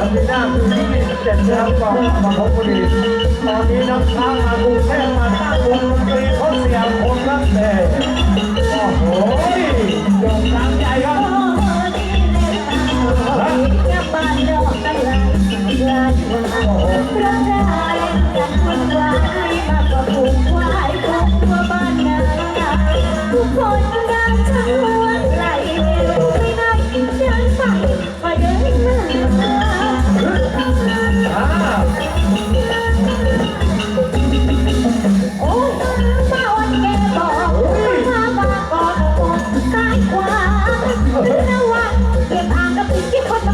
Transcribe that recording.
ทำเป็นหน้าคือที่เจ็ดช้างกองมาพบบุรีตอนนี้น้ำช้างมากรุงเทพมาตั้งวงดนตรีทศเสียงคนรักเด็กโอ้โหยอมน้ำใจครับทุกคนรักทั้งหมด